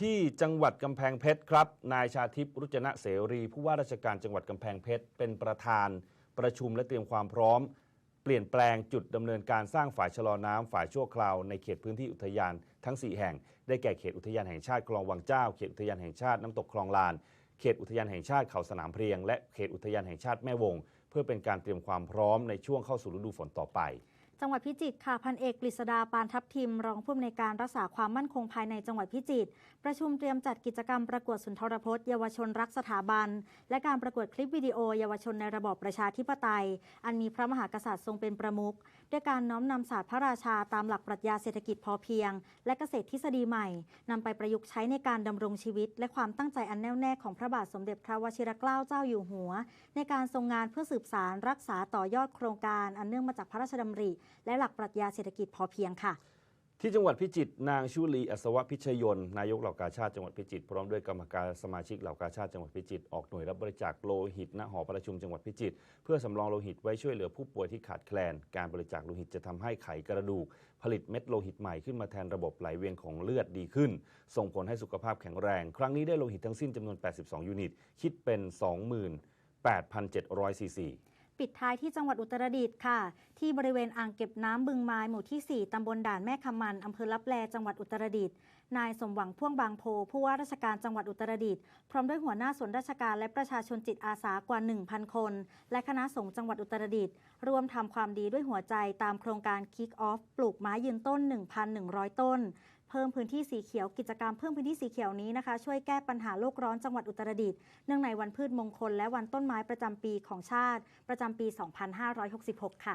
ที่จังหวัดกำแพงเพชรครับ นายชาทิพย์รุจนะเสรี ผู้ว่าราชการจังหวัดกำแพงเพชรเป็นประธานประชุมและเตรียมความพร้อม เปลี่ยนแปลงจุดดำเนินการสร้างฝายชะลอน้ำฝายชั่วคราวในเขตพื้นที่อุทยานทั้ง 4 แห่ง ได้แก่เขตอุทยานแห่งชาติคลองวังเจ้า เขตอุทยานแห่งชาติน้ำตกคลองลาน เขตอุทยานแห่งชาติเขาสนามเพลียง และเขตอุทยานแห่งชาติแม่วง เพื่อเป็นการเตรียมความพร้อมในช่วงเข้าสู่ฤดูฝนต่อไป จังหวัดพิจิตรค่ะพันเอกกฤษดาปานทัพทิม รองผู้อำนวยการรักษาความมั่นคงภายในจังหวัดพิจิตรประชุมเตรียมจัดกิจกรรมประกวดสุนทรพจน์เยาวชนรักสถาบัน และการประกวดคลิปวิดีโอเยาวชนในระบอบประชาธิปไตย อันมีพระมหากษัตริย์ทรงเป็นประมุขด้วยการน้อมนำศาสตร์พระราชาตามหลักปรัชญาเศรษฐกิจพอเพียง และเกษตรทฤษฎีใหม่นำไปประยุกต์ใช้ในการดำรงชีวิต และความตั้งใจอันแน่วแน่ของพระบาทสมเด็จพระวชิรเกล้าเจ้าอยู่หัว ในการทรงงานเพื่อสืบสารรักษาต่อยอดโครงการอันเนื่องมาจากพระราชดำริและหลักปรัชญาเศรษฐกิจพอเพียงค่ะ ที่จังหวัดพิจิตรนางชุลีอัศวพิชยนนายกเหล่ากาชาติจังหวัดพิจิตรพร้อมด้วยกรรมการสมาชิกเหล่ากาชาติจังหวัดพิจิตรออกหน่วยรับบริจาคโลหิตณหอประชุมจังหวัดพิจิตรเพื่อสำรองโลหิตไว้ช่วยเหลือผู้ป่วยที่ขาดแคลน การบริจาคโลหิตจะทำให้ไขกระดูก ผลิตเม็ดโลหิตใหม่ขึ้นมาแทนระบบไหลเวียนของเลือดดีขึ้น ส่งผลให้สุขภาพแข็งแรง ครั้งนี้ได้โลหิตทั้งสิ้นจำนวน 82 ยูนิต คิดเป็น 28,700ซีซี ปิดท้ายที่จังหวัดอุตรดิตถ์ค่ะ ที่บริเวณอ่างเก็บน้ำบึงไม้หมู่ที่ 4 ตำบลด่านแม่คำมันอำเภอลับแลจังหวัดอุตรดิตถ์นายสมหวังพ่วงบางโพผู้ว่าราชการจังหวัดอุตรดิตถ์พร้อมด้วยหัวหน้าส่วนราชการและประชาชนจิตอาสากว่า 1,000 คน และคณะสงฆ์จังหวัดอุตรดิตถ์ร่วมทำความดีด้วยหัวใจตามโครงการ Kick Off ปลูกไม้ยืนต้น 1,100 ต้น พิ่มพื้นที่สีเขียวกิจกรรมเพิ่มพื้นที่สีเขียวนี้นะคะ ช่วยแก้ปัญหาโลกร้อนจังหวัดอุตรดิตถ์เนื่องในวันพืชมงคลและวันต้นไม้ประจำปีของชาติ ประจำปี 2566 ค่ะ